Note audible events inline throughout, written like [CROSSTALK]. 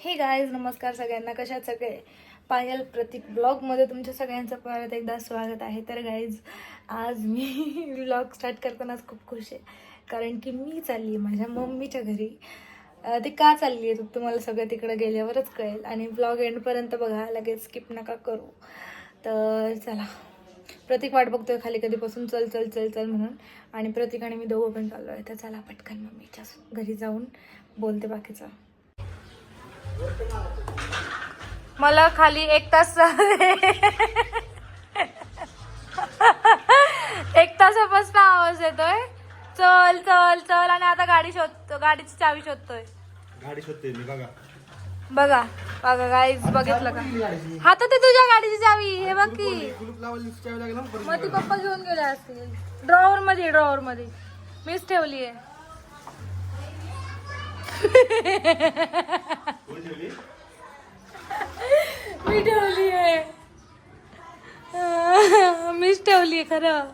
हे गायज नमस्कार सगळ्यांना. कशा सगळे? पायल प्रतीक ब्लॉगमध्ये तुमच्या सगळ्यांचं परत एकदा स्वागत आहे. तर गाईज आज मी [LAUGHS] ब्लॉग स्टार्ट करतानाच खूप खुश आहे. कारण की मी चालली आहे माझ्या मम्मीच्या घरी. ते का चालली आहे तुम्हाला सगळं तिकडं गेल्यावरच कळेल. आणि ब्लॉग एंडपर्यंत बघा लगेच स्किप नका करू. तर चला. प्रतीक वाट बघतोय खाली कधीपासून. चल चल चल चल म्हणून. आणि प्रतीक आणि मी दोघं पण चाललो आहे तर चला पटकन मम्मीच्या घरी जाऊन बोलते बाकीचं. मला खाली एक तास एक तासापासून आवाज येतोय. चल चल चल आणि आता गाडी शोधतो गाडीची चावी शोधतोय. गाडी शोधते मी बघा. बघा बघा गाईज बघितलं का? हातात आहे तुझ्या गाडीची चावी हे बघ की. मग ती पप्पा घेऊन गेले असतील. ड्रॉवर मध्ये ड्रॉवर मध्ये मीच ठेवली आहे? मी ठेवली आहे. मीच ठेवली आहे खरं.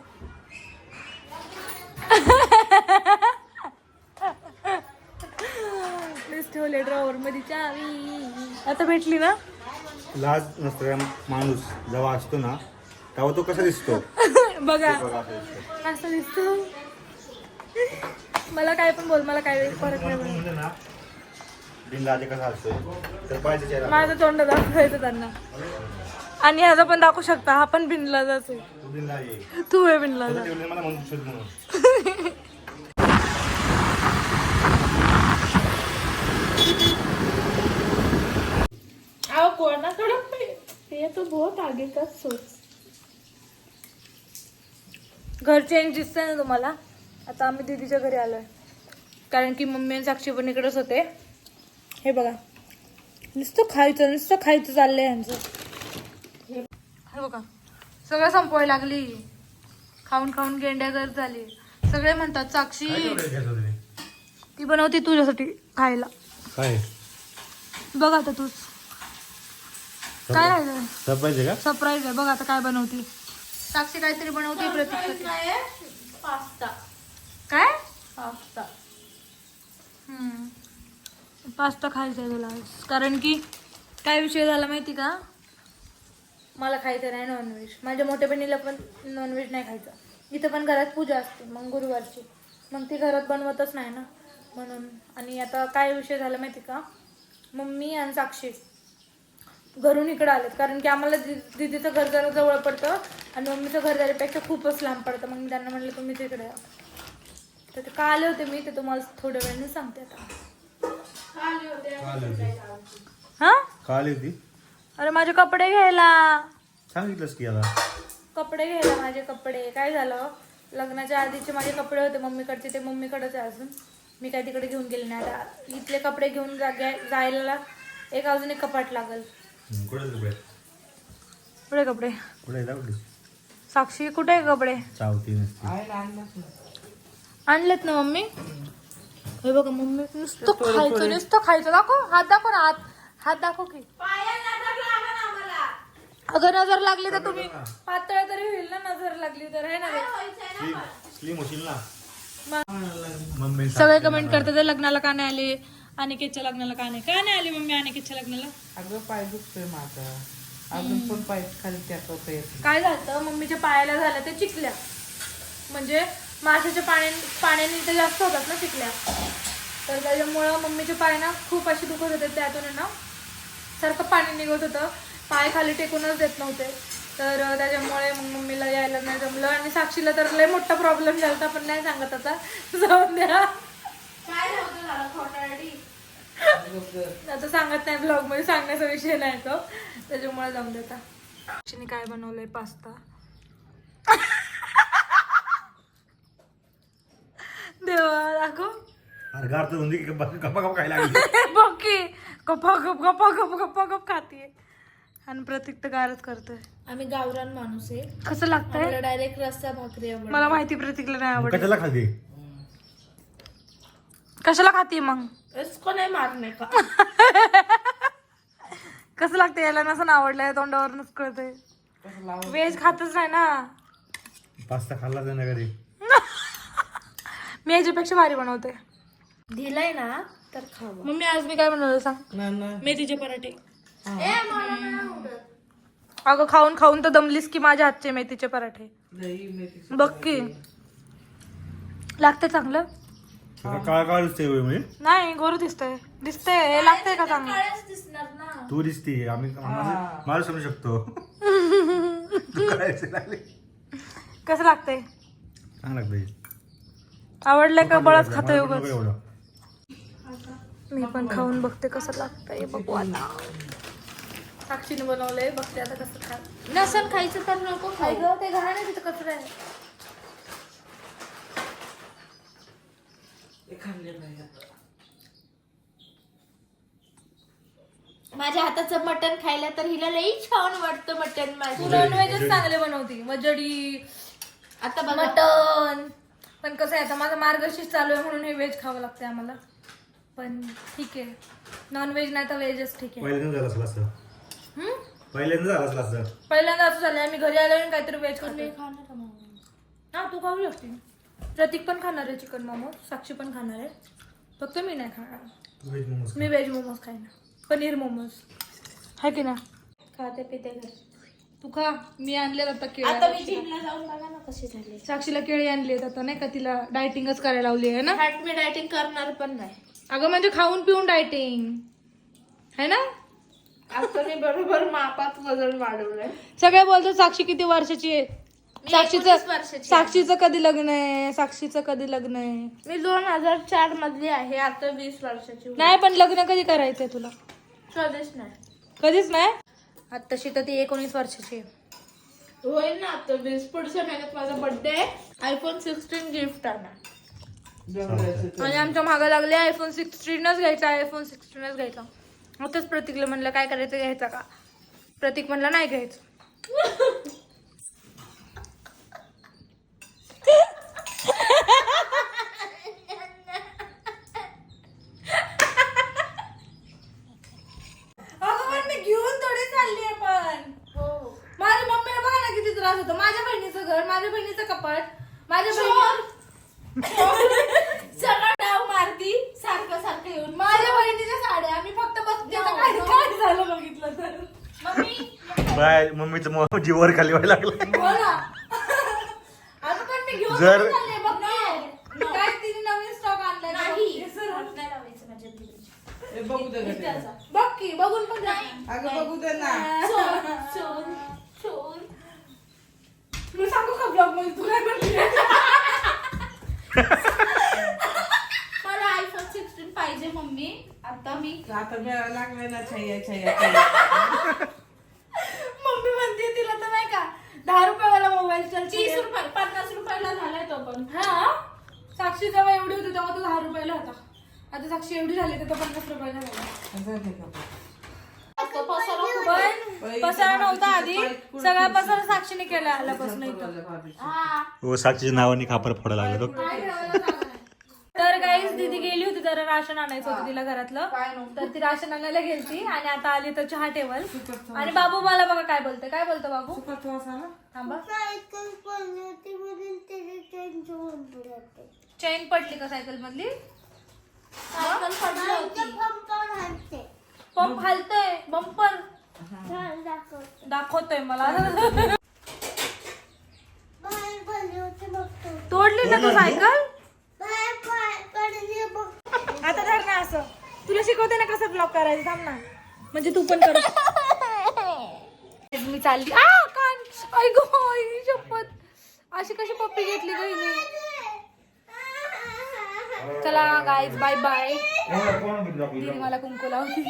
मीच ठेवले ड्रॉवर मध्ये चावी. आता भेटली ना? लाज नसणारा माणूस. जेव्हा असतो ना तेव्हा तो कसा दिसतो? [LAUGHS] बघा. बघा असं दिसतो. मला काय पण बोल मला काय फरक नाही कसा तर पाहिजे चेहरा माझं तोंड दाखवायचं त्यांना. आणि ह्याचा पण दाखवू शकता हा पण बिनला जातो तू बिनलाजे तू आहे बिनला तुला ठेवले मला म्हणून शोध म्हणून आओ कोणाकडे ते तो बहुत आगे का सोच घर चेंज दिसतंय ना तुम्हाला? आता आम्ही दीदीच्या घरी आलोय. कारण की मम्मी आणि साक्षी पण इकडेच होते. हे बघा. नुसतं खायचं नुसतं खायचं चाललंय यांचं हे हे बघा. सगळं संपवायला लागली. खाऊन खाऊन गेंड्यागर झाली. सगळे म्हणतात साक्षी ती बनवते तुझ्यासाठी खायला. काय? बघ आता तूच. काय सब पाहिजे का? सरप्राईज आहे. बघ आता काय बनवते. साक्षी काहीतरी बनवते प्रतीक पास्ता. काय? पास्ता. हम्म. पास्ता खायचा आहे तुला आज. कारण की काय विषय झाला माहिती का? मला खायचं नाही नॉनव्हेज माझ्या मोठ्या बहिणीला पण नॉनव्हेज नाही खायचं. इथं पण घरात पूजा असते मग गुरुवारची. मग ती घरात बनवतच नाही ना. म्हणून आणि आता काय विषय झाला माहिती का? मम्मी आणि साक्षी घरून इकडं आलेत. कारण की आम्हाला दि- दीदीचं घर जरा जवळ पडतं आणि मम्मीचं घर जाण्यापेक्षा खूपच लांब पडतं. मग मी त्यांना म्हणलं तुम्ही तिकडे या. तर ते का आले होते मी ते तुम्हाला थोड्या वेळाने सांगते आता. काल होती. हा? काल होती. अरे माझे कपडे घ्यायला. सांगितलंस की आता कपडे घ्यायला माझे कपडे. काय झालं? लग्नाच्या आधीचे माझे कपडे होते मम्मीकडचे ते मम्मीकडेच आहे अजून. मी काय तिकडे घेऊन गेले नाही. आता इथले कपडे घेऊन जा घ्या- जायला एक अजून एक कपाट लागल. कुठे कपडे? कुठे कपडे? कुठे आहे कुठे साक्षी कुठे आहे कपडे? चावती नसती. आणलेत ना मम्मी? हे बघा मम्मी नुसतं खायचं नुसतं खायचं. दाखव हात दाखव ना हात. हात दाखव की. अगं नजर लागली तर तुम्ही पातळ तरी होईल ना नजर लागली तर आहे ना रे? स्लिम स्लिम होशील ना. मग मम्मी सगळे कमेंट करतात "ते लग्नाला का नाही आले? अनिकेतच्या लग्नाला का नाही? का नाही आली मम्मी अनिकेतच्या लग्नाला? अगं पाय दुखतोय माझा. अजून पण पाय खाली त्यात होतं येत काय झालं? मम्मीच्या पायाला झालं ते चिकल्या म्हणजे माशाच्या पाण्या पाण्याने ते जास्त होतात ना चिकल्या तर त्याच्यामुळं मम्मीच्या पाय ना खूप अशी दुखत होते त्यातून ना सारखं पाणी निघत होतं. पाय खाली टेकूनच देत नव्हते. तर त्याच्यामुळे मग मम्मीला यायला नाही जमलं आणि साक्षीला तर लय मोठा प्रॉब्लेम झाला होता पण नाही सांगत आता. जाऊन द्या. आता सांगत नाही ब्लॉगमध्ये सांगण्याचा विषय नाही तो. त्याच्यामुळे जाऊन देता. साक्षीने काय बनवलंय पास्ता? देवा दाखव अरे गार तर होती की गप्पा गप्पा खायला लागली. [LAUGHS] बघ की गप्पा गप गप्पा गप गप्पा गप खातीये. आणि प्रतीक तर गारच करतोय. आम्ही गावरान माणूस आहे. कसं लागतंय? आम्हाला डायरेक्ट रस्ता भाकरी आवडते. मला माहिती प्रतीकला नाही आवडत. कशाला खाते? कशाला खाते मग? इसको नाही मारणे का? [LAUGHS] कसं लागतं याला नसं आवडलंय तोंडावरच कळतंय. व्हेज खातच नाही ना. पास्ता खाल्ला ना घरी [LAUGHS] मी याच्यापेक्षा भारी बनवते. दिलाय ना तर खावा मम्मी आज मी काय बनवलं सांग. ना ना. मेथीचे पराठे. हा. अगं खाऊन खाऊन तर दमलीस की माझ्या हातचे मेथीचे पराठे. बघ की. लागते चांगलं? काळ काळ दिसते म्हणजे नाही गोरू दिसतंय. दिसतंय. हे लागतंय का चांगलं? दिसणार ना. तू दिसती. आम्ही आम्हाला- मला समजू शकतो. [LAUGHS] तू लागले कसं लागतंय? चांगलं लागतंय. आवडलंय का बळच उगाच? एवढं. मी पण खाऊन बघते कसं लागतंय बघू आता. साक्षीने बनवलंय बघते आता कसं खा नसन खायचं तर नको खाऊ. गं ते घाण आहे तिथं कचरा आहे. माझ्या हाताचं मटण खायला तर हिला लई छान वाटतं मटण माझं. नॉनव्हेजच चांगले बनवती. मजडी आता बघा. मटन पण कसं आहे आता माझं मार्गशीर्ष चालू आहे म्हणून हे व्हेज खावं लागते आम्हाला. पण ठीक आहे. नॉनव्हेज नाही तर व्हेजच ठीक आहे. पहिल्यांदा झालं असलं असं हम्म? पहिल्यांदा झालं असलं असं पहिल्यांदा असं झालं आम्ही घरी आल्यावर काहीतरी व्हेज खातो हा तू खाऊ शकते. प्रतीक पण खाणार आहे चिकन मोमोज. साक्षी पण खाणार आहे. फक्त मी नाही खाणार. तू व्हेज मोमोज मी व्हेज मोमोज खाईना. पनीर मोमोज. आहे की ना खाते पिते घरी. तू खा मी आणले आता आता केळी मी जिमला जाऊन बघा ना कशी झाली. साक्षीला केळी आणली आहेत आता नाही का? तिला डायटिंगच करायला लावली आहे ना? फॅट मी डायटिंग करणार पण नाही. अगं म्हणजे खाऊन पिऊन डायटिंग है ना? आता मी बरोबर मापात वजन वाढवलंय. सगळे बोलतात साक्षी किती वर्षाची आहे? मी साक्षीचं 19 वर्षाची आहे. साक्षीचं कधी लग्न आहे? साक्षीचं कधी लग्न आहे? मी दोन हजार चार मधली आहे आता वीस वर्षाची होईल. नाही पण लग्न कधी करायचंय तुला? कधीच नाही. कधीच नाही? आत्ताशी तर ती एकोणीस वर्षाची आहे. होईल ना आता वीस पुढच्या महिन्यात माझा बर्थडे आहे. आयफोन सिक्स्टीन गिफ्ट आणा. आणि आमच्या मागं लागले आयफोन सिक्स्टीनच घ्यायचा आयफोन सिक्स्टीनच घ्यायचा. आताच प्रतीकला म्हणलं काय करायचं घ्यायचा का? प्रतीक म्हणलं नाही घ्यायचं अगं पण मी घेऊन थोडी चालली आहे पण हो माझ्या मम्मीला बघा ना किती त्रास होतो माझ्या घर माझ्या बहिणीचं कपाट माझ्या बहिणी [LAUGHS] सगळं डाव मारती सारखं सारखं येऊन. माझ्या बहिणीच्या साड्या मी फक्त बघते आता काय काय झालं बघितलं तर? मम्मी. बाय मम्मीचं मग जीवर खाली व्हायला लागलं हो ना आता पण मी घेऊन जर- चालली काय तिने नवीन स्टॉक आणलाय का? नाही. बघते, सर. हात. नाही लावायचं माझ्या बहिणीच्या. हे बघू दे का ते. बघ की बघून पण जा. अगं बघू दे ना. [LAUGHS] मी सांगू का ब्लॉगमध्ये तू काय म्हणते मला आयफोन सिक्स्टीन पाहिजे मम्मी आता मी आता मिळायला लागले ना छाया छाया छाया. मम्मी म्हणते तिला तर नाही का दहा रुपयावाला मोबाईल चल तीस रुपये पन्नास रुपयाला झालाय तो पण हा साक्षी जेव्हा एवढी होती तेव्हा तो दहा रुपयाला होता आता साक्षी एवढी झाली तर तो पन्नास रुपयाला झाला असं ते का? असं पसारा खूप- पण पसारा नव्हता आधी. सगळा पसारा साक्षीने केला आल्यापासून इथं. हा. हो साक्षीच्या नावाने खापर फोडायला लागले तो. तर काहीच दीदी गेली होती जरा राशन आणायचं होतं तिला घरातलं. तर ती राशन आणायला गेलती आणि आता आली तर चहा टेबल. आणि बाबू मला बघा काय बोलते काय बोलतो बाबू? थांबा. चेन पडली का सायकल मधली? सायकल पडली होती. पंप हालतोय बंपर दाखवतोय मला. तोडली ना तू सायकल? आता धर ना असं. तुला शिकवते ना कसं ब्लॉक करायचं थांब ना. म्हणजे तू पण कर मी चालली. आ कान आई गो आई शपथ. अशी कशी पप्पी घेतली गं हिने चला गाईज बाय बाय मला कुंकू लावती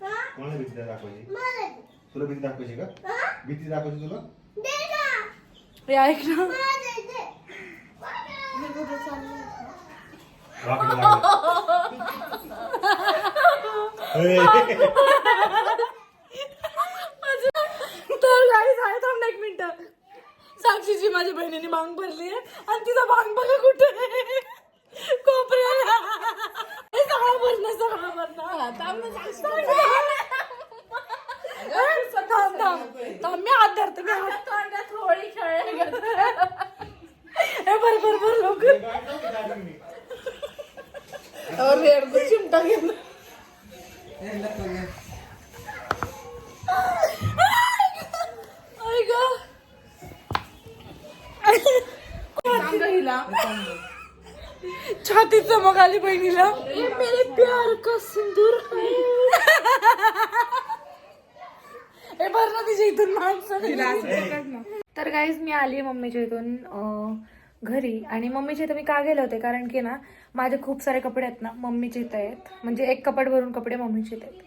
कोणाला भीती दाखवायची? तुला भीती दाखवायची का? भीती दाखवायची तुला? हे ऐक ना. वाकडं लागलं. ए, तर गाडी आहे थांब ना एक मिनिट. साक्षीची माझ्या बहिणीने बांग भरली आहे आणि तिचा बांग बघा कुठे आहे. थांब थांब थांब मी हात धरते मी हात तोंडात होळी खेळले बर बर लवकर चमक आली बहिणीला. मेरे प्यार का सिंदूर ए बरं ना तिच्या इथून माणसं. तर काहीच मी आली मम्मीच्या इथून घरी. आणि मम्मीच्या इथं मी का गेले होते? कारण की ना माझे खूप सारे कपडे आहेत ना मम्मीचे इथं आहेत. म्हणजे एक कपाट भरून कपडे मम्मीचे इथं आहेत.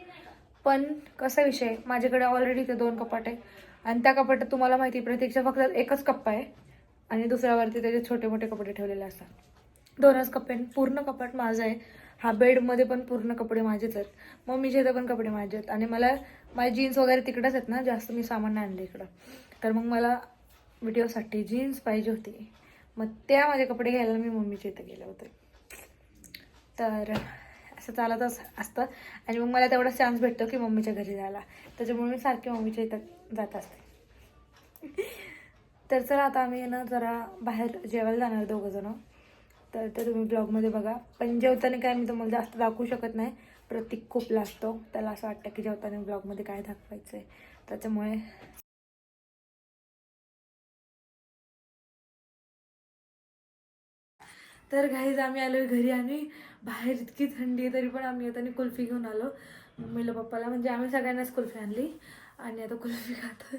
पण कसा विषय माझ्याकडे ऑलरेडी ते दोन कपाट आहे आणि त्या कपाटात तुम्हाला माहिती आहे, प्रत्येकच्या फक्त एकच कप्पा आहे. आणि दुसऱ्यावरती त्याचे छोटे मोठे कपडे ठेवलेले असतात. दोनच कपडे पूर्ण कपाट माझा आहे. हा बेडमध्ये पण पूर्ण कपडे माझेच आहेत. मम्मीचे इथं पण कपडे माझे आहेत. आणि मला माझे जीन्स वगैरे तिकडंच आहेत ना जास्त मी सामान नाही इकडं. तर मग मला व्हिडिओसाठी जीन्स पाहिजे होती. मग त्या माझे कपडे घ्यायला मी मम्मीच्या इथं गेले होते. तर असं चालतच असतं. आणि मग मला तेवढाच चान्स भेटतो की मम्मीच्या घरी जायला. त्याच्यामुळे मी सारखी मम्मीच्या इथं जात असते. तर चला आता आम्ही ना जरा बाहेर जेवायला जाणार दोघंजणं तर ते तुम्ही ब्लॉगमध्ये बघा. पण जेवताना काय मी तुम्हाला जास्त दाखवू शकत नाही. प्रतीक खूप लागतो त्याला असं वाटतं की जेवताना ब्लॉगमध्ये काय दाखवायचं आहे त्याच्यामुळे तर घाईज आम्ही आलो घरी आणि बाहेर इतकी थंडी आहे तरी पण आम्ही आता कुल्फी घेऊन आलो. मम्मीला पप्पाला म्हणजे आम्ही सगळ्यांनाच कुल्फी आणली. आणि आता कुल्फी खातो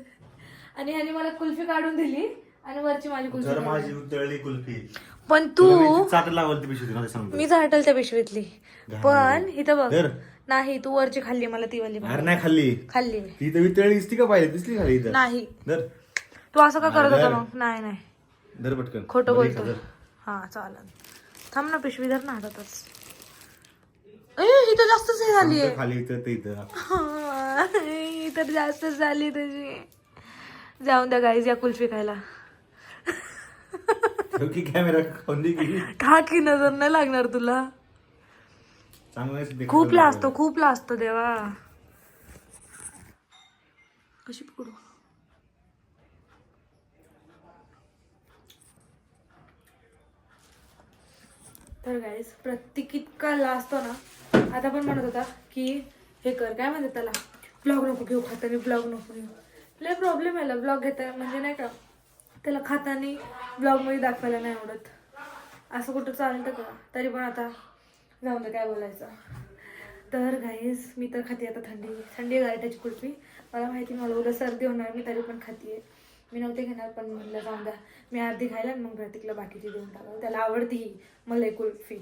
आणि ह्याने मला कुल्फी काढून दिली. आणि वरची माझी कुल्फी जर माझी दिली. उतरली कुल्फी. पण तू चाट लावल ती पिशवी मला सांगतो मी हॉटेलच्या पिशवीतली. घाण. पण इथं बघ. धर. नाही तू वरची खाल्ली मला ती वाली नाही खाल्ली. खाल्ली मी. ती तर वितळली दिसती का पाहिजे दिसली खाली इथं. नाही. धर. तू असं का करत होता. मग? नाही नाही. धर पटकन. खोटं बरं, इथं बोलतो धर. हा चालेल. थांब ना पिशवी धर ना हातातच. ए ही तर जास्तच हे झाली इथं खाली इथं ते इथं. ही तर जास्तच झाली तुझी. जाऊन द्या गाईज या कुल्फी खायला. की कॅमेरा की? नजर नाही लागणार तुला? खूप लाजतो खूप लाजतो देवा. कशी पकडू? तर गाईस प्रत्येक इतका लाजतो ना. आता पण म्हणत होता की हे कर काय म्हणतात त्याला? ब्लॉग नको घेऊ खाताना ब्लॉग नको घेऊ. लय प्रॉब्लेम आहे ब्लॉग घेता म्हणजे नाही का? त्याला खाताना ब्लॉगमध्ये दाखवायला नाही आवडत. असं कुठं चालतं का? तरी पण आता जाऊन दे काय बोलायचं. तर घाईस मी तर खाते आता थंडी. थंडी गारट्याची कुल्फी. मला माहिती मला उद्या सर्दी होणार मी तरी पण खाते मी नव्हते घेणार पण म्हणलं जाऊन द्या. मी अर्धी खायला आणि मग प्रतीकला बाकीची देऊन टाकलं त्याला आवडती ही मलाई कुल्फी.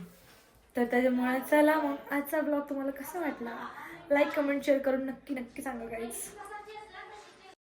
तर त्याच्यामुळे चला मग आजचा ब्लॉग तुम्हाला कसा वाटला? लाईक कमेंट शेअर करून नक्की नक्की सांगा गाईस